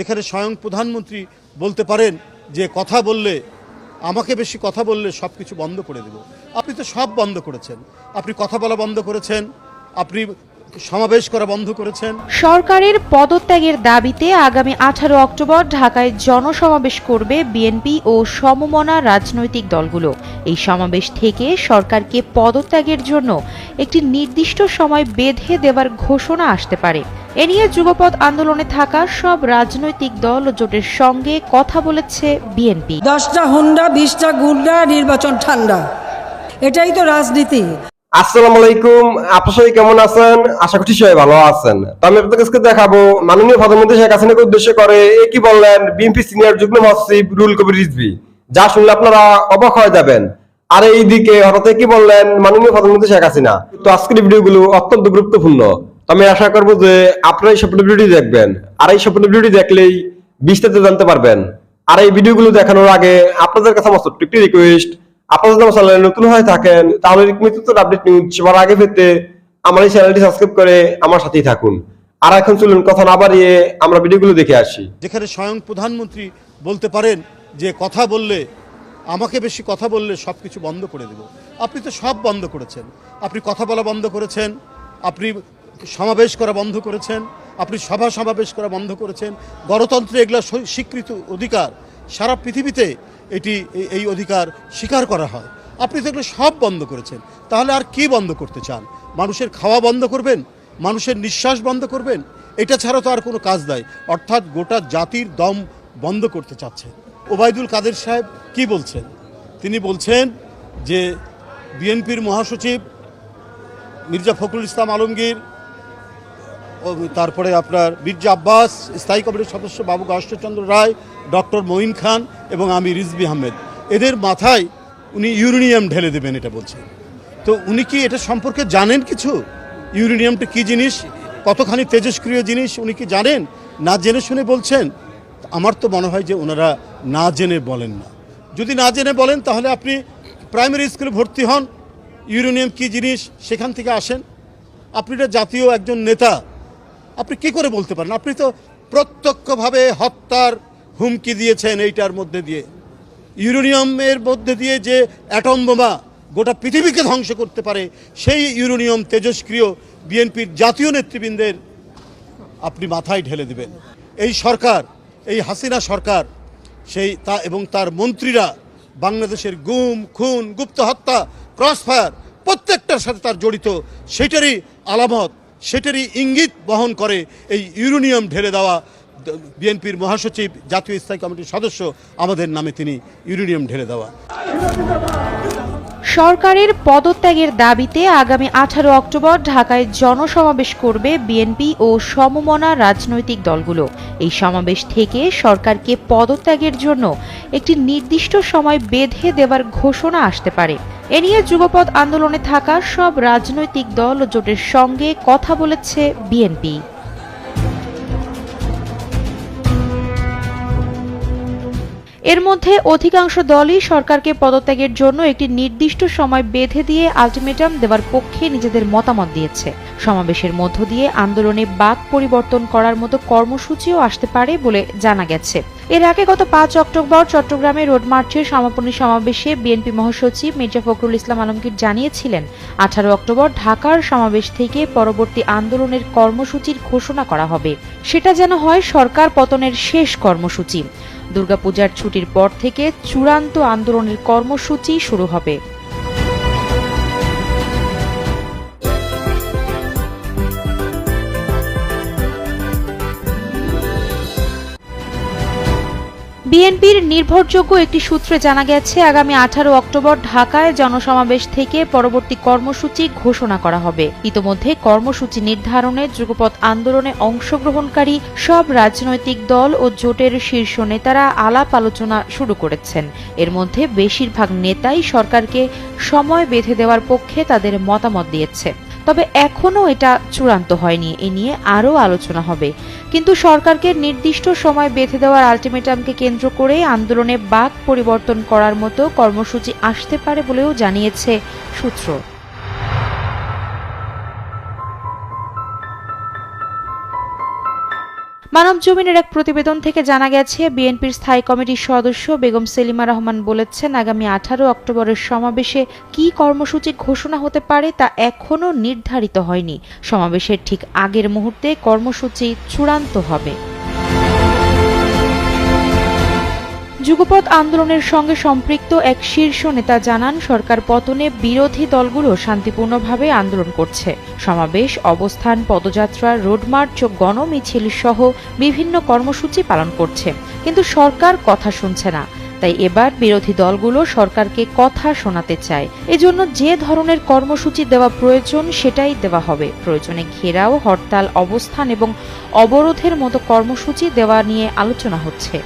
যেখানে স্বয়ং প্রধানমন্ত্রী বলতে পারেন যে কথা বললে, আমাকে বেশি কথা বললে সব কিছু বন্ধ করে দেব। আপনি তো সব বন্ধ করেছেন। আপনি কথা বলা বন্ধ করেছেন, আপনি সমাবেশ করা বন্ধ করেছেন। সরকারের পদত্যাগের দাবিতে আগামী আঠারো অক্টোবর ঢাকায় জনসমাবেশ করবে বিএনপি ও সমমনা রাজনৈতিক দলগুলো। এই সমাবেশ থেকে সরকারকে পদত্যাগের জন্য একটি নির্দিষ্ট সময় বেঁধে দেওয়ার ঘোষণা আসতে পারে। এ নিয়ে যুবপথ আন্দোলনে থাকা সব রাজনৈতিক দল ও জোটের সঙ্গে কথা বলেছে বিএনপি। দশটা হুন্ডা বিশটা গুন্ডা নির্বাচন ঠান্ডা। এটাই তো রাজনীতি। আসসালামু আলাইকুম। আপনার সবাই কেমন আছেন? আশা করছি সবাই ভালো আছেন। তো আমি আপনাদের কাছে দেখাবো মাননীয় প্রধানমন্ত্রী শেখ হাসিনাকে উদ্দেশ্য করে এ কি বললেন বিএনপি সিনিয়র যুগ্ম মহাসচিব রুল কবির রিজভি। যা শুনলে আপনারা অবাক হয়ে যাবেন। আর এইদিকে হঠাৎ কি বললেন মাননীয় প্রধানমন্ত্রী শেখ হাসিনা? তো আজকের ভিডিওগুলো অত্যন্ত গুরুত্বপূর্ণ। আমি আশা করব যে আপনারা এই সম্পূর্ণ ভিডিওটি দেখবেন। আর এই সম্পূর্ণ ভিডিওটি দেখলেই বিস্তারিত জানতে পারবেন। আর এই ভিডিওগুলো দেখানোর আগে আপনাদের কাছে আমার ছোট্ট একটি রিকোয়েস্ট আপনারা যদি আমার চ্যানেলে নতুন হয়ে থাকেন, তাহলে মৃত্যুত্ব আপডেট নিউজ সবার আগে পেতে আমার এই চ্যানেলটি সাবস্ক্রাইব করে আমার সাথেই থাকুন। আর এখন চলুন কথা না বাড়িয়ে আমরা ভিডিওগুলো দেখে আসি। যেখানে স্বয়ং প্রধানমন্ত্রী বলতে পারেন যে কথা বললে, আমাকে বেশি কথা বললে সব কিছু বন্ধ করে দেব। আপনি তো সব বন্ধ করেছেন। আপনি কথা বলা বন্ধ করেছেন। আপনি সমাবেশ করা বন্ধ করেছেন, আপনি সভা সমাবেশ করা বন্ধ করেছেন। গণতন্ত্রে এগুলো স্বীকৃত অধিকার সারা পৃথিবীতে এটি এই- অধিকার স্বীকার করা হয়। আপনি তো এগুলো সব বন্ধ করেছেন। তাহলে আর কি বন্ধ করতে চান? মানুষের খাওয়া বন্ধ করবেন? মানুষের নিঃশ্বাস বন্ধ করবেন? এটা ছাড়া তো আর কোনো কাজ নাই। অর্থাৎ গোটা জাতির দম বন্ধ করতে চাচ্ছে ওবায়দুল কাদের সাহেব কি বলছেন? তিনি বলছেন যে, বিএনপির মহাসচিব মির্জা ফখরুল ইসলাম আলমগীর তারপরে আপনার মির্জা আব্বাস, স্থায়ী কমিটির সদস্য বাবু গাষ্টচন্দ্র রায়, ডক্টর মঈন খান এবং আমি রিজবি আহমেদ। এদের মাথায় উনি ইউরেনিয়াম ঢেলে দেবেন এটা বলছেন। তো উনি কি এটা সম্পর্কে জানেন কিছু? ইউরেনিয়ামটা কী জিনিস? কতখানি তেজস্ক্রিয় জিনিস উনি কি জানেন? না জেনে শুনে বলছেন? আমার তো মনে হয় যে ওনারা না জেনে বলেন না। যদি না জেনে বলেন তাহলে আপনি প্রাইমারি স্কুলে ভর্তি হন, ইউরেনিয়াম কী জিনিস, সেখান থেকে আসেন। আপনি একটা জাতীয় একজন নেতা আপনি কি করে বলতে পারেন? আপনি তো প্রত্যক্ষভাবে হত্যার হুমকি দিয়েছেন এইটার মধ্যে দিয়ে। ইউরেনিয়ামের মধ্যে দিয়ে যে অ্যাটম বোমা গোটা পৃথিবীকে ধ্বংস করতে পারে, সেই ইউরেনিয়াম তেজস্ক্রিয় বিএনপির জাতীয় নেতৃবৃন্দের আপনি মাথায় ঢেলে দিবেন। এই সরকার, এই হাসিনা সরকার, সেই তা এবং তার মন্ত্রীরা বাংলাদেশের গুম, খুন, গুপ্ত হত্যা, ক্রসফায়ার প্রত্যেকটার সাথে তার জড়িত, সেটারই আলামত সেটারই ইঙ্গিত বহন করে এই ইউরেনিয়াম ঢেলে দেওয়া বিএনপির মহাসচিব, জাতীয় স্থায়ী কমিটির সদস্য আমাদের নামে তিনি ইউরেনিয়াম ঢেলে দেওয়া। সরকারের পদত্যাগের দাবিতে আগামী আঠারো অক্টোবর ঢাকায় জনসমাবেশ করবে বিএনপি ও সমমনা রাজনৈতিক দলগুলো। এই সমাবেশ থেকে সরকারকে পদত্যাগের জন্য একটি নির্দিষ্ট সময় বেঁধে দেওয়ার ঘোষণা আসতে পারে। এ নিয়ে যুগপথ আন্দোলনে থাকা সব রাজনৈতিক দল ও জোটের সঙ্গে কথা বলেছে বিএনপি। এর মধ্যে অধিকাংশ দলই সরকারকে পদত্যাগের জন্য একটি নির্দিষ্ট সময় বেঁধে দিয়ে আলটিমেটাম দেওয়ার পক্ষে নিজেদের মতামত দিয়েছে। সমাবেশের মধ্য দিয়ে আন্দোলনে বাক পরিবর্তন করার মতো কর্মসূচিও আসতে পারে বলে জানা গেছে। এর আগে গত পাঁচ অক্টোবর চট্টগ্রামে রোড মার্চের সমাপনী সমাবেশে বিএনপি মহাসচিব মির্জা ফখরুল ইসলাম আলমগীর জানিয়েছিলেন, আঠারো অক্টোবর ঢাকার সমাবেশ থেকে পরবর্তী আন্দোলনের কর্মসূচির ঘোষণা করা হবে। সেটা যেন হয় সরকার পতনের শেষ কর্মসূচি। দুর্গাপূজার ছুটির পর থেকে চূড়ান্ত আন্দোলনের কর্মসূচি শুরু হবে। বিএনপির নির্ভরযোগ্য একটি সূত্রে জানা গেছে, আগামী আঠারো অক্টোবর ঢাকায় জনসমাবেশ থেকে পরবর্তী কর্মসূচি ঘোষণা করা হবে। ইতোমধ্যে কর্মসূচি নির্ধারণে যুগপথ আন্দোলনে অংশগ্রহণকারী সব রাজনৈতিক দল ও জোটের শীর্ষ নেতারা আলাপ আলোচনা শুরু করেছেন। এর মধ্যে বেশিরভাগ নেতাই সরকারকে সময় বেঁধে দেওয়ার পক্ষে তাদের মতামত দিয়েছে। তবে এখনও এটা চূড়ান্ত হয়নি, এ নিয়ে আরও আলোচনা হবে। কিন্তু সরকারকে নির্দিষ্ট সময় বেঁধে দেওয়ার আলটিমেটামকে কেন্দ্র করে আন্দোলনে বাক পরিবর্তন করার মতো কর্মসূচি আসতে পারে বলেও জানিয়েছে সূত্র। মানব জমিনের এক প্রতিবেদন থেকে জানা গেছে, বিএনপির স্থায়ী কমিটির সদস্য বেগম সেলিমা রহমান বলেছেন, আগামী আঠারো অক্টোবরের সমাবেশে কি কর্মসূচি ঘোষণা হতে পারে তা এখনও নির্ধারিত হয়নি। সমাবেশের ঠিক আগের মুহূর্তে কর্মসূচি চূড়ান্ত হবে। যুগপৎ আন্দোলনের সঙ্গে সম্পৃক্ত এক শীর্ষ নেতা জানান, সরকার পতনে বিরোধী দলগুলো শান্তিপূর্ণভাবে আন্দোলন করছে। সমাবেশ, অবস্থান, পদযাত্রা, রোডমার্চ ও গণমিছিল সহ বিভিন্ন কর্মসূচি পালন করছে। কিন্তু সরকার কথা শুনছে না। তাই এবার বিরোধী দলগুলো সরকারকে কথা শোনাতে চায়। এজন্য যে ধরনের কর্মসূচি দেওয়া প্রয়োজন, সেটাই দেওয়া হবে। প্রয়োজনে ঘেরাও, হরতাল, অবস্থান এবং অবরোধের মতো কর্মসূচি দেওয়া নিয়ে আলোচনা হচ্ছে।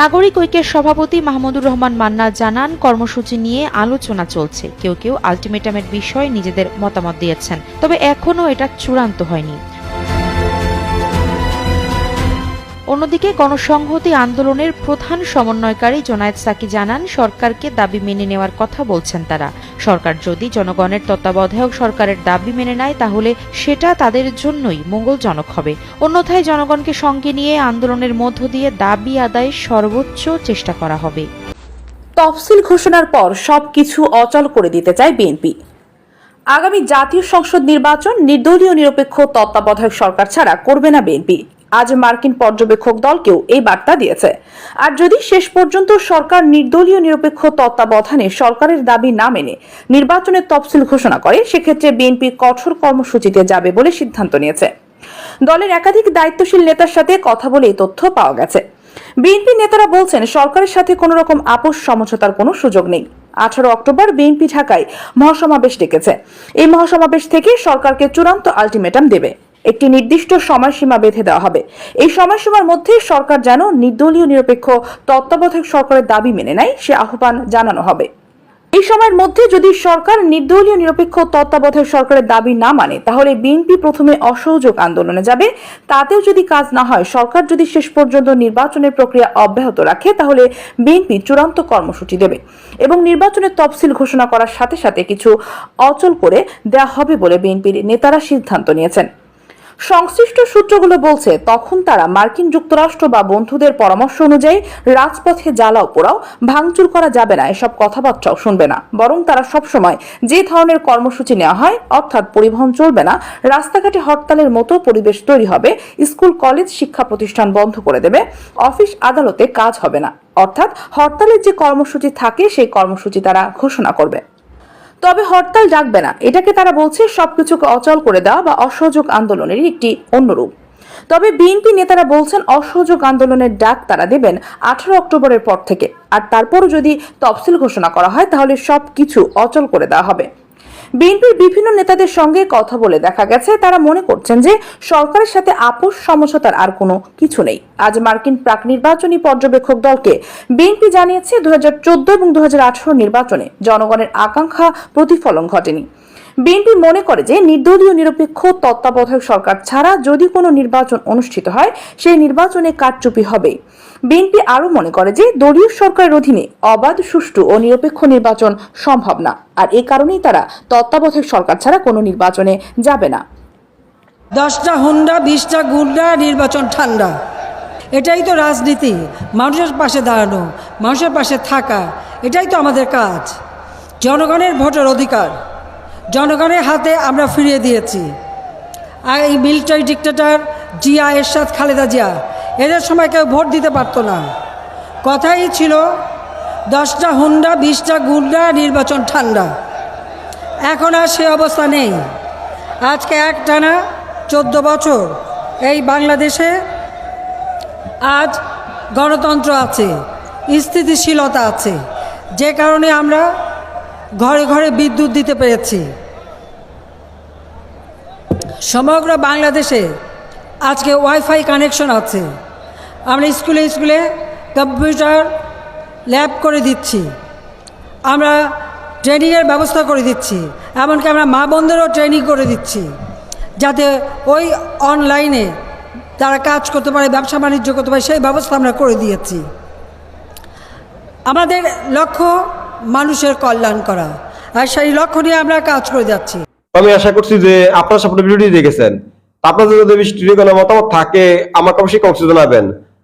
নাগরিক ঐক্যের সভাপতি মাহমুদুর রহমান মান্না জানান, কর্মসূচি নিয়ে আলোচনা চলছে। কেউ কেউ আলটিমেটামের বিষয়ে নিজেদের মতামত দিয়েছেন। তবে এখনও এটা চূড়ান্ত হয়নি। অন্যদিকে গণসংহতি আন্দোলনের প্রধান সমন্বয়কারী জোনায়েদ সাকি জানান, সরকারকে দাবি মেনে নেওয়ার কথা বলছেন তারা। সরকার যদি জনগণের তত্ত্বাবধায়ক সরকারের দাবি মেনে নেয়, তাহলে সেটা তাদের জন্যই মঙ্গলজনক হবে। অন্যথায় জনগণকে সঙ্গে নিয়ে আন্দোলনের মধ্য দিয়ে দাবি আদায়ের সর্বোচ্চ চেষ্টা করা হবে। তফসিল ঘোষণার পর সবকিছু অচল করে দিতে চায় বিএনপি। আগামী জাতীয় সংসদ নির্বাচন নির্দলীয় নিরপেক্ষ তত্ত্বাবধায়ক সরকার ছাড়া করবে না বিএনপি। আজ মার্কিন পর্যবেক্ষক দলকেও এই বার্তা দিয়েছে। আর যদি শেষ পর্যন্ত সরকার নির্দলীয় নিরপেক্ষ তত্ত্বাবধানে সরকারের দাবি না মেনে নির্বাচনের তফসিল ঘোষণা করে, সেক্ষেত্রে বিএনপি কঠোর কর্মসূচিতে যাবে বলে সিদ্ধান্ত নিয়েছে। দলের একাধিক দায়িত্বশীল নেতার সাথে কথা বলে এই তথ্য পাওয়া গেছে। বিএনপি নেতারা বলছেন, সরকারের সাথে কোনো রকম আপোষ সমঝোতার কোনো সুযোগ নেই। আঠারো অক্টোবর বিএনপি ঢাকায় মহাসমাবেশ ডেকেছে। এই মহাসমাবেশ থেকে সরকারকে চূড়ান্ত আলটিমেটাম দেবে। একটি নির্দিষ্ট সময়সীমা বেঁধে দেওয়া হবে। এই সময়সীমার মধ্যে সরকার যেন নির্দলীয় নিরপেক্ষ তত্ত্বাবধায়ক সরকারের দাবি মেনে নেয়, সে আহ্বান জানানো হবে। এই সময়ের মধ্যে যদি সরকার নির্দলীয় নিরপেক্ষ তত্ত্বাবধায়ক সরকারের দাবি না মানে তাহলে বিএনপি প্রথমে অসহযোগ আন্দোলনে যাবে। তাতেও যদি কাজ না হয়, সরকার যদি শেষ পর্যন্ত নির্বাচনের প্রক্রিয়া অব্যাহত রাখে, তাহলে বিএনপি চূড়ান্ত কর্মসূচি দেবে এবং নির্বাচনের তফসিল ঘোষণা করার সাথে সাথে কিছু অচল করে দেওয়া হবে বলে বিএনপির নেতারা সিদ্ধান্ত নিয়েছেন। সংশ্লিষ্ট সূত্রগুলো বলছে, তখন তারা মার্কিন যুক্তরাষ্ট্র বা বন্ধুদের পরামর্শ অনুযায়ী রাজপথে জ্বালাও পোড়াও, ভাঙচুর করা যাবে না, এসব কথাবার্তাও শুনবে না। বরং তারা সবসময় যে ধরনের কর্মসূচি নেওয়া হয়, অর্থাৎ পরিবহন চলবে না, রাস্তাঘাটে হরতালের মতো পরিবেশ তৈরি হবে, স্কুল, কলেজ, শিক্ষা প্রতিষ্ঠান বন্ধ করে দেবে, অফিস আদালতে কাজ হবে না। অর্থাৎ হরতালের যে কর্মসূচি থাকে, সেই কর্মসূচি তারা ঘোষণা করবে। তবে হরতাল ডাকবে না। এটাকে তারা বলছে সবকিছুকে অচল করে দেওয়া বা অসহযোগ আন্দোলনেরই একটি অন্যরূপ তবে বিএনপি নেতারা বলছেন অসহযোগ আন্দোলনের ডাক তারা দেবেন আঠারো অক্টোবরের পর থেকে। আর তারপরও যদি তফসিল ঘোষণা করা হয় তাহলে সব কিছু অচল করে দেওয়া হবে। বিএনপির বিভিন্ন নেতাদের সঙ্গে কথা বলে দেখা গেছে। তারা মনে করছেন যে সরকারের সাথে আপোষ সমঝোতার আর কোনো কিছু নেই। আজ মার্কিন প্রাক নির্বাচনী পর্যবেক্ষক দলকে বিএনপি জানিয়েছে দু হাজার চোদ্দ এবং দু হাজার আঠারো নির্বাচনে জনগণের আকাঙ্ক্ষা প্রতিফলন ঘটেনি। বিএনপি মনে করে যে নির্দলীয় নিরপেক্ষ তত্ত্বাবধায়ক সরকার ছাড়া যদি কোনো নির্বাচন অনুষ্ঠিত হয়, সেই নির্বাচনে কারচুপি হবে বিএনপি আরও মনে করে যে দলীয় সরকারের অধীনে অবাধ, সুষ্ঠু ও নিরপেক্ষ নির্বাচন সম্ভব না। আর এ কারণেই তারা তত্ত্বাবধায়ক সরকার ছাড়া কোনো নির্বাচনে যাবে না। দশটা হুন্ডা, বিশটা গুন্ডা, নির্বাচন ঠান্ডা। এটাই তো রাজনীতি। মানুষের পাশে দাঁড়ানো, মানুষের পাশে থাকা, এটাই তো আমাদের কাজ। জনগণের ভোটের অধিকার। জনগণের হাতে আমরা ফিরিয়ে দিয়েছি। এই মিলিটারি ডিক্টেটর জিয়া এরশাদ খালেদা জিয়া এদের সময় কেউ ভোট দিতে পারতো না। কথাই ছিল, দশটা হুন্ডা, বিশটা গুন্ডা, নির্বাচন ঠান্ডা। এখন আর সে অবস্থা নেই। আজকে একটানা চোদ্দ বছর। এই বাংলাদেশে আজ গণতন্ত্র আছে, স্থিতিশীলতা আছে। যে কারণে আমরা ঘরে ঘরে বিদ্যুৎ দিতে পেরেছি। সমগ্র বাংলাদেশে আজকে ওয়াইফাই কানেকশন আছে। আমরা স্কুলে স্কুলে কম্পিউটার ল্যাব করে দিচ্ছি। আমরা ট্রেনিংয়ের ব্যবস্থা করে দিচ্ছি। এমনকি আমরা মা বোনদেরও ট্রেনিং করে দিচ্ছি। যাতে ওই অনলাইনে তারা কাজ করতে পারে, ব্যবসা বাণিজ্য করতে পারে, সেই ব্যবস্থা আমরা করে দিয়েছি। আমাদের লক্ষ্য মানুষের কল্যাণ করা। আর সেই লক্ষ্য নিয়ে আমরা কাজ করে যাচ্ছি। আমি আশা করছি যে আপনারা সব ভিডিওটি দেখেছেন। আপনাদের যদি কোনো মতামত থাকে, আমাকে অবশ্যই কমেন্টে জানাবেন।